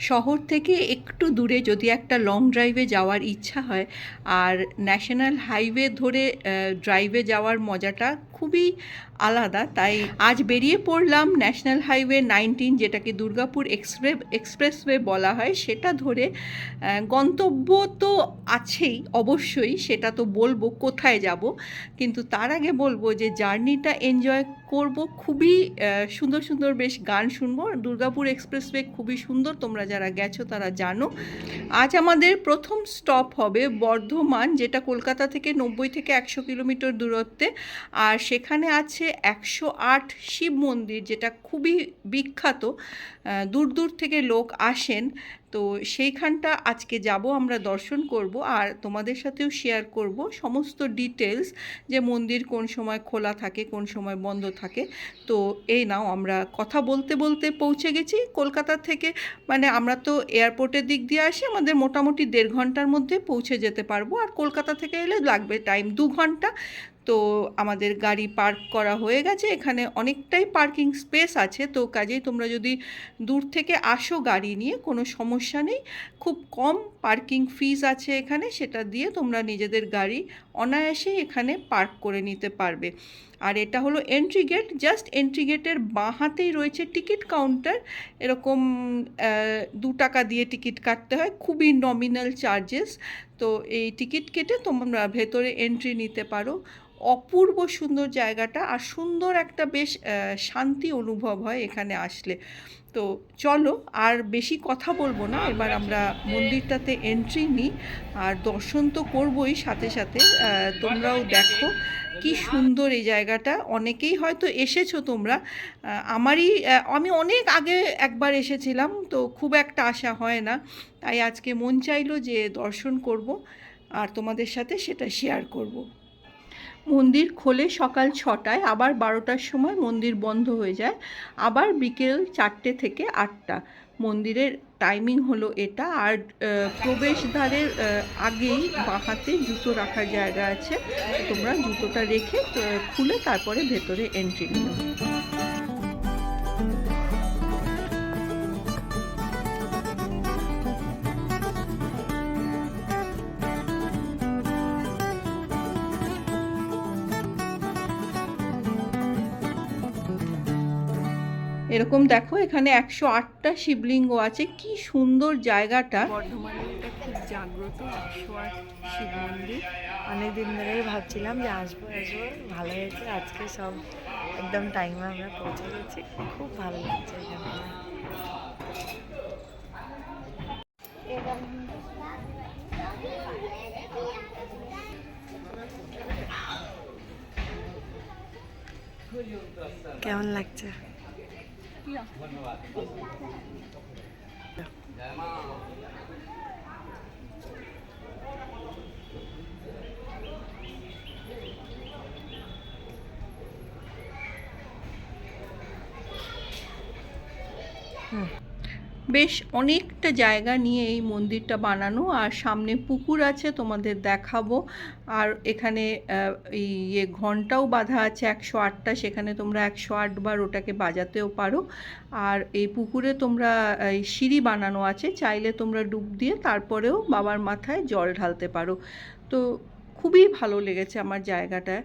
শহর থেকে একটু দূরে যদি একটা লং ড্রাইভে যাওয়ার ইচ্ছা হয়, আর ন্যাশনাল হাইওয়ে ধরে ড্রাইভে যাওয়ার মজাটা খুবই আলাদা, তাই আজ বেরিয়ে পড়লাম ন্যাশনাল হাইওয়ে নাইনটিন, যেটাকে দুর্গাপুর এক্সপ্রে এক্সপ্রেসওয়ে বলা হয়। সেটা ধরে গন্তব্য তো আছেই, অবশ্যই, সেটা তো বলব কোথায় যাব। কিন্তু তার আগে বলব যে জার্নিটা এনজয় করব, খুবই সুন্দর সুন্দর বেশ গান শুনব। দুর্গাপুর এক্সপ্রেসওয়ে খুবই সুন্দর, তোমরা যারা গেছো তারা জানো। আজ আমাদের প্রথম স্টপ হবে বর্ধমান, যেটা কলকাতা থেকে নব্বই থেকে একশো কিলোমিটার দূরত্বে। আর সেখানে আছে একশো আট শিব মন্দির, যেটা খুবই বিখ্যাত। দূর দূর থেকে লোক আসেন। তো সেইখানটা আজকে যাব, আমরা দর্শন করব আর তোমাদের সাথেও শেয়ার করব সমস্ত ডিটেলস যে মন্দির কোন সময় খোলা থাকে, কোন সময় বন্ধ থাকে। তো এই নাও, আমরা কথা বলতে বলতে পৌঁছে গেছি। কলকাতা থেকে মানে আমরা তো এয়ারপোর্টের দিক দিয়ে আসি, আমাদের মোটামুটি দেড় ঘণ্টার মধ্যে পৌঁছে যেতে পারব। আর কলকাতা থেকে এলে লাগবে টাইম দু ঘণ্টা। তো আমাদের গাড়ি পার্ক করা হয়ে গেছে। এখানে অনেকটাই পার্কিং স্পেস আছে। তো কাজেই তোমরা যদি দূর থেকে আসো গাড়ি নিয়ে, কোনো সমস্যা নেই। খুব কম পার্কিং ফিজ আছে এখানে। সেটা দিয়ে তোমরা নিজেদের গাড়ি অনায়াসে এখানে পার্ক করে নিতে পারবে। আর এটা হলো এন্ট্রি গেট জাস্ট এন্ট্রি গেটের বাঁ হাতেই রয়েছে টিকিট কাউন্টার এরকম দু টাকা দিয়ে টিকিট কাটতে হয়, খুবই নমিনাল চার্জেস তো এই টিকিট কেটে তোমরা ভেতরে এন্ট্রি নিতে পারো। অপূর্ব সুন্দর জায়গাটা আর সুন্দর একটা বেশ শান্তি অনুভব হয় এখানে আসলে। তো চলো আর বেশি কথা বলব না। এবার আমরা মন্দিরটাতে এন্ট্রি নিই। আর দর্শন তো করবোই সাথে সাথে। তোমরাও দেখো কি সুন্দর এই জায়গাটা। অনেকেই হয়তো এসেছ তোমরা। আমারই আমি অনেক আগে একবার এসেছিলাম, তো খুব একটা আশা হয় না। তাই আজকে মন চাইলো যে দর্শন করব। আর তোমাদের সাথে সেটা শেয়ার করব। মন্দির খোলে সকাল ছটায়, আবার বারোটার সময় মন্দির বন্ধ হয়ে যায়, আবার বিকেল চারটে থেকে আটটা। মন্দিরের টাইমিং হলো এটা, আর প্রবেশদ্বারের আগেই বাঁহাতে জুতো রাখার জায়গা আছে। তোমরা জুতোটা রেখে খুলে তারপরে ভেতরে এন্ট্রি নিও। এরকম দেখো, এখানে একশো আটটা শিবলিঙ্গ আছে। কি সুন্দর জায়গাটা। খুব জাগ্রত একশো আট শিব মন্দির। অনেকদিন ধরেই ভাবছিলাম যে আসব আসব। ভালো হয়েছে। আজকে সব একদম টাইমে আমরা পৌঁছে গেছি। খুব ভালো লাগছে এখানে। কেমন লাগছে? ধন্যবাদ বেশ অনেকটা জায়গা নিয়ে এই মন্দিরটা বানানো, আর সামনে পুকুর আছে তোমাদের দেখাবো। আর এখানে ইয়ে ঘন্টাও বাঁধা আছে একশো আটটা, সেখানে তোমরা একশো আটবার ওটাকে বাজাতেও পারো। আর এই পুকুরে তোমরা, এই সিঁড়ি বানানো আছে, চাইলে তোমরা ডুব দিয়ে তারপরেও বাবার মাথায় জল ঢালতে পারো। তো খুবই ভালো লেগেছে আমার জায়গাটা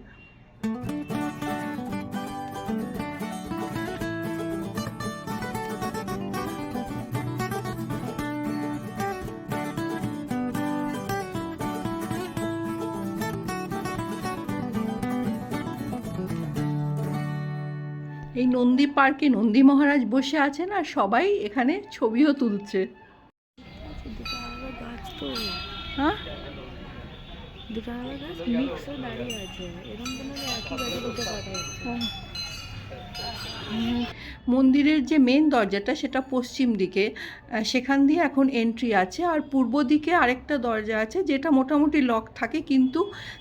এই নন্দী পার্কে নন্দী মহারাজ বসে আছেন আর সবাই এখানে ছবিও তুলছে। হ্যাঁ? মন্দিরের যে মেন দরজাটা সেটা পশ্চিম দিকে সেখান দিয়ে এখন এন্ট্রি আছে আর পূর্ব দিকে আরেকটা দরজা আছে যেটা মোটামুটি লক থাকে, কিন্তু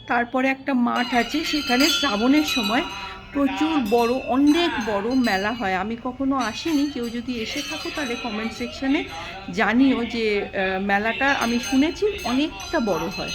তারপরে একটা মাঠ আছে সেখানে শ্রাবণের সময় প্রচুর বড়, অনেক বড় মেলা হয়। আমি কখনো আসিনি। কেউ যদি এসে থাকো তাহলে কমেন্ট সেকশনে জানিও যে মেলাটা আমি শুনেছি অনেকটা বড় হয়।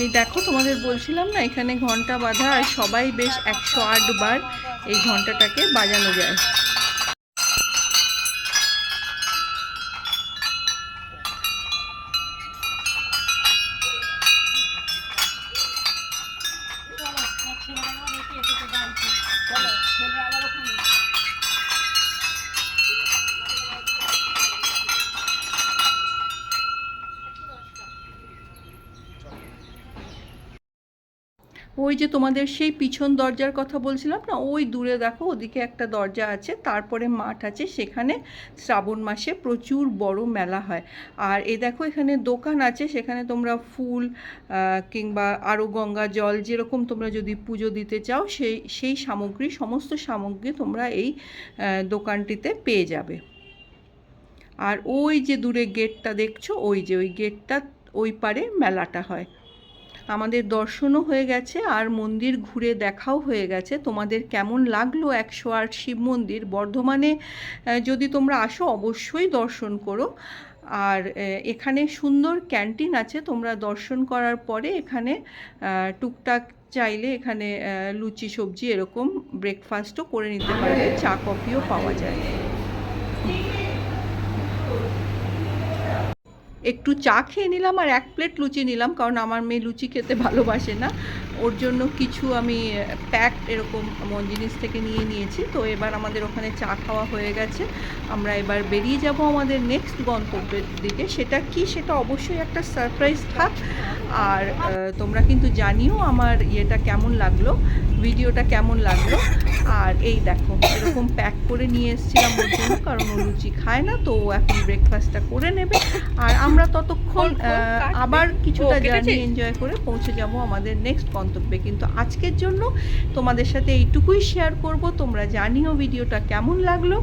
এই দেখো, তোমাদের বলছিলাম না, এখানে ঘণ্টা বাঁধা আর সবাই বেশ একশো আট বার এই ঘন্টাটাকে বাজানো যায়। ওই যে তোমাদের সেই পিছন দরজার কথা বলছিলাম না, ওই দূরে দেখো ওদিকে একটা দরজা আছে, তারপরে মাঠ আছে, সেখানে শ্রাবণ মাসে প্রচুর বড় মেলা হয়। আর এ দেখো এখানে দোকান আছে, সেখানে তোমরা ফুল কিংবা আরও গঙ্গা জল যেরকম তোমরা যদি পুজো দিতে চাও, সেই সেই সামগ্রী, সমস্ত সামগ্রী তোমরা এই দোকানটিতে পেয়ে যাবে। আর ওই যে দূরে গেটটা দেখছ, ওই যে ওই গেটটা ওই পারে মেলাটা হয়। আমাদের দর্শনও হয়ে গেছে আর মন্দির ঘুরে দেখাও হয়ে গেছে। তোমাদের কেমন লাগল একশো আট শিব মন্দির? বর্ধমানে যদি তোমরা আসো অবশ্যই দর্শন করো। আর এখানে সুন্দর ক্যান্টিন আছে, তোমরা দর্শন করার পরে এখানে টুকটাক চাইলে এখানে লুচি সবজি এরকম ব্রেকফাস্টও করে নিতে পারবে, চা কফিও পাওয়া যায়। একটু চা খেয়ে নিলাম আর এক প্লেট লুচি নিলাম, কারণ আমার মেয়ে লুচি খেতে ভালোবাসে না। ওর জন্য কিছু আমি প্যাক এরকম মন জিনিস থেকে নিয়ে নিয়েছি। তো এবার আমাদের ওখানে চা খাওয়া হয়ে গেছে। আমরা এবার বেরিয়ে যাব আমাদের নেক্সট গন্তব্যের দিকে। সেটা কি? সেটা অবশ্যই একটা সারপ্রাইজ থাক। আর তোমরা কিন্তু জানিও আমার ইয়েটা কেমন লাগল ভিডিওটা কেমন লাগল। আর এই দেখো এরকম প্যাক করে নিয়ে এসেছিলাম ওর জন্য কারণ ও লুচি খায় না তো ও এখন ব্রেকফাস্টটা করে নেবে। আর আমরা ততক্ষণ আবার কিছুটা জার্নি এনজয় করে পৌঁছে যাব আমাদের নেক্সট গন্তব্যে। কিন্তু আজকের জন্য তোমাদের সাথে এইটুকুই শেয়ার করব তোমরা জানিও ভিডিওটা কেমন লাগলো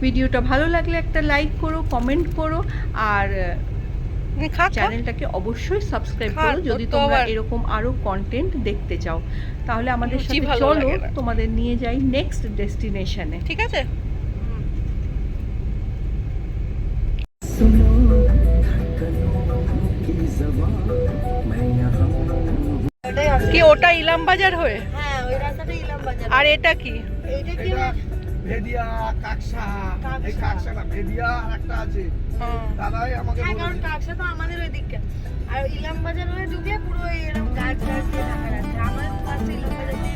ভিডিওটা ভালো লাগলে একটা লাইক করো কমেন্ট করো আর চ্যানেলটাকে অবশ্যই সাবস্ক্রাইব খা, করো যদি তোর তো তোমরা আবার- এরকম আরো কন্টেন্ট দেখতে চাও তাহলে আমাদের লুচি সাথে ভালো চলো লাগে না। তোমাদের নিয়ে যাই নেক্সট ডেস্টিনেশনে ঠিক আছে सुनो धड़कनों की जबान मैं यहाँ ওটাই হবে কি ওটা ইলাম বাজার হয়ে? হ্যাঁ ওই রাস্তাটা ইলাম বাজার আর এটা কি? এইটা কি ভেদিয়া কাকসা। এই কাকসা। না ভেদিয়া আর একটা আছে। দাদাই আমাকে হ্যাঁ কারণ কাকসা তো আমাদের ওই দিকটা আর ইলাম বাজার হয়ে ঢুকে পুরো এরকম গাছ গাছ দিয়ে ঢাকা আমার ফার্স্ট ইলাম বাজার দিয়ে ঢুকলাম